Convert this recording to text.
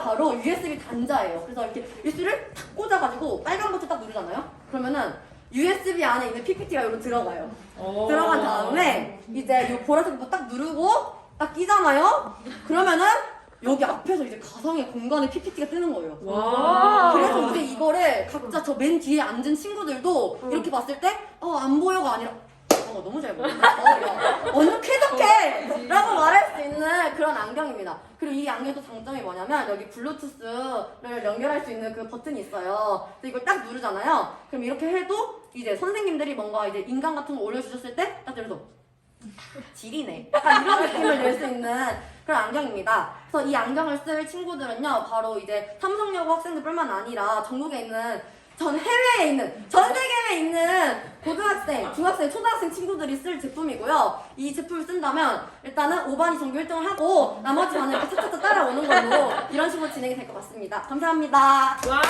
바로 USB 단자예요. 그래서 이렇게 USB를 탁 꽂아가지고 빨간 버튼 딱 누르잖아요. 그러면은 USB 안에 있는 PPT가 여기 들어가요. 들어간 다음에 이제 이 보라색 버튼 딱 누르고 딱 끼잖아요. 그러면은 여기 앞에서 이제 가상의 공간에 PPT가 뜨는 거예요. 와. 그래서 이제 이거를 각자 저 맨 뒤에 앉은 친구들도 이렇게 봤을 때, 어, 안 보여가 아니라, 어, 너무 잘 보인다. 어, 야, 완전 쾌적해! 라고 말할 수 있는 그런 안경입니다. 그리고 이 안경도 장점이 뭐냐면, 여기 블루투스를 연결할 수 있는 그 버튼이 있어요. 그래서 이걸 딱 누르잖아요. 그럼 이렇게 해도 이제 선생님들이 뭔가 이제 인강 같은 거 올려주셨을 때, 딱 들어서, 지리네. 약간 이런 느낌을 낼 수 있는 그런 안경입니다. 그래서 이 안경을 쓸 친구들은요, 바로 이제 삼성여고 학생들뿐만 아니라 전국에 있는 전 해외에 있는 전 세계 에 있는 고등학생, 중학생, 초등학생 친구들이 쓸 제품이고요. 이 제품을 쓴다면 일단은 5반이 전교 1등을 하고 나머지 반은 이렇게 차차차 따라오는 걸로 이런 식으로 진행이 될 것 같습니다. 감사합니다. 와.